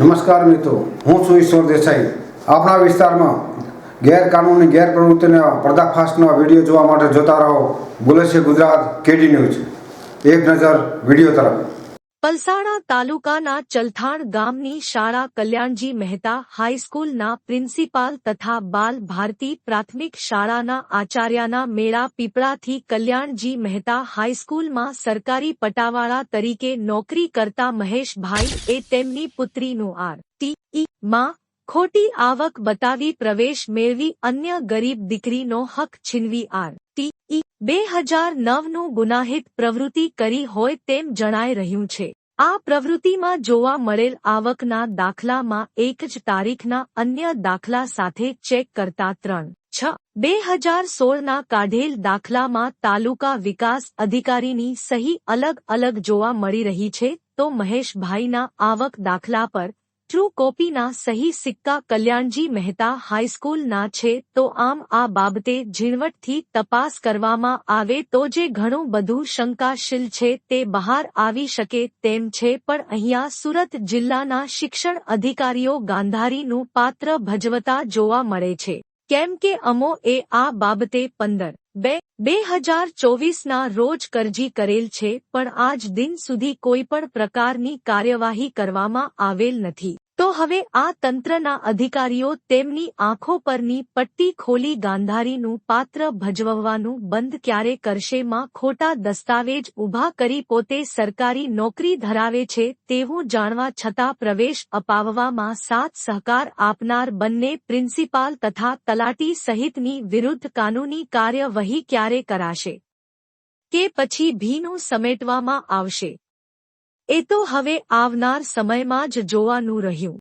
નમસ્કાર મિત્રો, હું છું ઈશ્વર દેસાઈ. આપણા વિસ્તારમાં ગેરકાનૂની, ગેરપ્રવૃત્તિના પર્દાફાશના વીડિયો જોવા માટે જોતા રહો. બોલે છે ગુજરાત કેડી ન્યૂઝ. એક નજર વીડિયો તરફ. પલસાણા તાલુકાના ચલથાણ ગામની શાળા કલ્યાણજી મહેતા હાઈસ્કૂલના પ્રિન્સિપાલ તથા બાલ ભારતી પ્રાથમિક શાળાના આચાર્યના મેળા પીપળાથી કલ્યાણજી મહેતા હાઈસ્કૂલમાં સરકારી પટાવાળા તરીકે નોકરી કરતા મહેશભાઈ એ તેમની પુત્રીનું આર. ટી. માં ખોટી આવક બતાવી પ્રવેશ મેળવી અન્ય ગરીબ દીકરીનો હક છીનવી આર. ટી. બે હજાર નવનું ગુનાહિત પ્રવૃત્તિ કરી હોય તેમ જણાઈ રહ્યું છે. આ પ્રવૃત્તિમાં જોવા મળેલ આવકના દાખલામાં એક જ તારીખના અન્ય દાખલા સાથે ચેક કરતા ત્રણ. છ. બે હજાર સોળના કાઢેલ દાખલામાં તાલુકા વિકાસ અધિકારીની સહી અલગ અલગ જોવા મળી રહી છે તો મહેશભાઈના આવક દાખલા પર ટ્રુ કોપીના સહી સિક્કા કલ્યાણજી મહેતા હાઈસ્કૂલના છે, તો આમ આ બાબતે ઝીણવટથી તપાસ કરવામાં આવે તો જે ઘણું બધું શંકાશીલ છે તે બહાર આવી શકે તેમ છે, પણ અહીંયા સુરત જિલ્લાના શિક્ષણ અધિકારીઓ ગાંધારીનું પાત્ર ભજવતા જોવા મળે છે. કેમ કે અમો એ આ બાબતે પંદર બે બે હજાર ચોવીસના રોજ કરજી કરેલ છે, પણ આજ દિન સુધી કોઈ પણ પ્રકારની કાર્યવાહી કરવામાં આવેલ નથી. તો હવે આ તંત્રના અધિકારીઓ તેમની આંખો પરની પટ્ટી ખોલી ગાંધારીનું પાત્ર ભજવવાનું બંધ ક્યારે કરશે, માં ખોટા દસ્તાવેજ ઊભા કરી પોતે સરકારી નોકરી ધરાવે છે તેવું જાણવા છતાં પ્રવેશ અપાવવામાં સાથ સહકાર આપનાર બંને પ્રિન્સિપાલ તથા તલાટી સહિતની વિરુદ્ધ કાનૂની કાર્યવાહી ક્યારે કરાશે કે પછી ભીનું સમેટવામાં આવશે? એ તો હવે આવનાર સમયમાં જ જોવાનું રહ્યું.